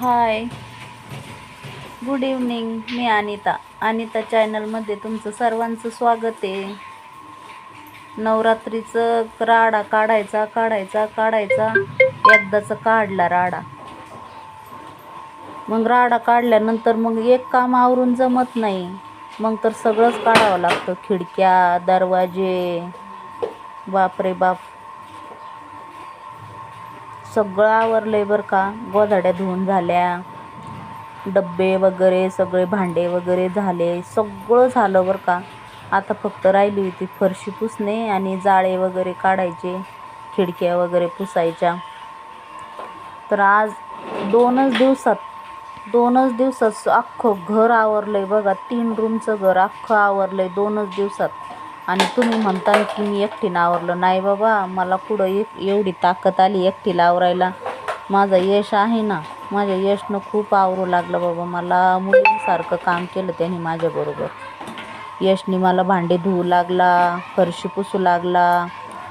हाय. Good evening मी अनिता. अनिता चॅनलमध्ये तुमचं सर्वांचं स्वागत आहे. नवरात्रीचं राडा काढायचा काढायचा काढायचा. एकदाचं काढला राडा. मग राडा काढल्यानंतर मग एक काम आवरून जमत नाही. मग तर सगळंच काढावं लागतं. खिडक्या दरवाजे. बापरे बाप. सगळं आवरलंय बरं का. गोधड्या धुवून झाल्या. डब्बे वगैरे सगळे भांडे वगैरे झाले. सगळं झालं बरं का. आता फक्त राहिली होती फरशी पुसणे आणि जाळे वगैरे काढायचे खिडक्या वगैरे पुसायच्या. तर आज दोनच दिवसात दोनच दिवसात अख्खं घर आवरलं आहे बघा. तीन रूमचं घर अख्खं आवरलं आहे दोनच दिवसात. आणि तुम्ही म्हणता की मी एकटीनं आवरलं नाही बाबा मला कुठं एक एवढी ताकद आली एकटीला आवरायला माझं यश आहे ना माझ्या यशनं खूप आवरू लागलं बाबा. मला मुलींसारखं काम केलं त्यांनी माझ्याबरोबर यशने मला भांडे धुवू लागला फरशी पुसू लागला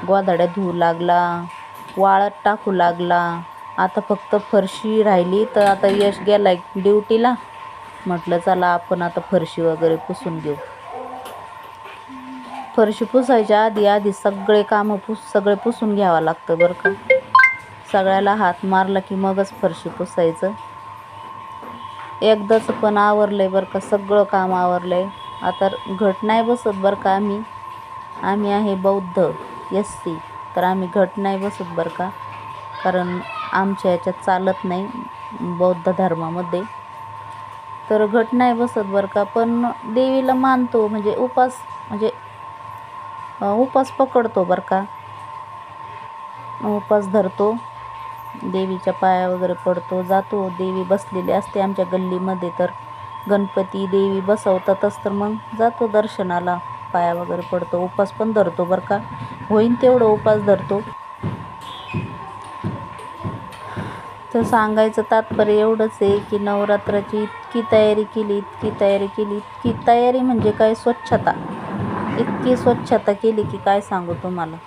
गोधड्या धुवू लागला वाळत टाकू लागला. आता फक्त फरशी राहिली तर आता यश गेला ड्युटीला. म्हटलं चला आपण आता फरशी वगैरे पुसून घेऊ. फरशी पुसायच्या आधी आधी सगळे कामं पुस सगळे पुसून घ्यावं लागतं बरं का. सगळ्याला हात मारला की मगच फरशी पुसायचं. एकदाच पण आवरलं आहे बरं का सगळं काम आवरलं आहे आता घट नाही बसत बरं का आम्ही. आम्ही आहे बौद्ध एस सी. तर आम्ही घट नाही बसत बरं का. कारण आमच्या याच्यात चालत नाही बौद्ध धर्मामध्ये. तर घट नाही बसत बरं का पण देवीला मानतो. म्हणजे उपास म्हणजे उपास पकडतो बरं का. उपास धरतो. देवीच्या पाया वगैरे पडतो. जातो. देवी बसलेली असते आमच्या गल्लीमध्ये तर. गणपती देवी बसवतातच तर मग जातो दर्शनाला. पाया वगैरे पडतो. उपास पण धरतो बरं का. होईन तेवढं उपास धरतो. तर सांगायचं तात्पर्य एवढंच आहे की नवरात्राची इतकी तयारी केली इतकी तयारी केली इतकी तयारी म्हणजे काय? स्वच्छता. इतकी स्वच्छता केली की काय सांगू तुम्हाला?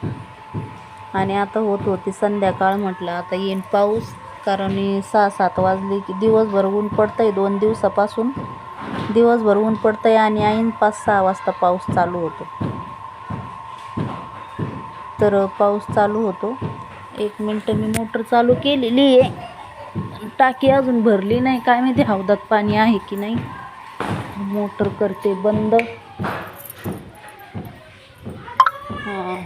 आणि आता होत होती संध्याकाळ म्हटलं आता येईन पाऊस. कारण सहा सात वाजले की दिवसभर ऊन पडतं आहे दोन दिवसापासून. दिवसभर ऊन पडतं आहे आणि ऐन पाच सहा वाजता पाऊस चालू होतो. तर पाऊस चालू होतो. एक मिनटं मी मोटर चालू केलेली आहे. टाकी अजून भरली नाही. काय माहिती हौदात पाणी आहे की नाही. मोटर करते बंद. हां.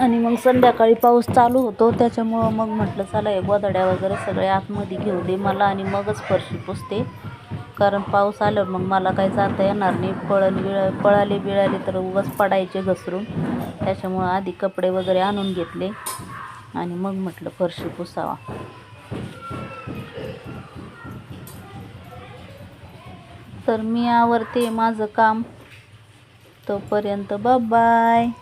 आणि मग संध्याकाळी पाऊस चालू होतो त्याच्यामुळं मग म्हटलं चला हे वदड्या वगैरे सगळे आतमध्ये घेऊ दे मला आणि मगच फरशी पुसते. कारण पाऊस आल्यावर मग मला काही जाता येणार नाही. पळण बिळ पळाले बिळाले तर उगाच पडायचे घसरून. त्याच्यामुळं आधी कपडे वगैरे आणून घेतले आणि मग म्हटलं फरशी पुसावा. तर मी आवरते माझं काम. तोपर्यंत बाय.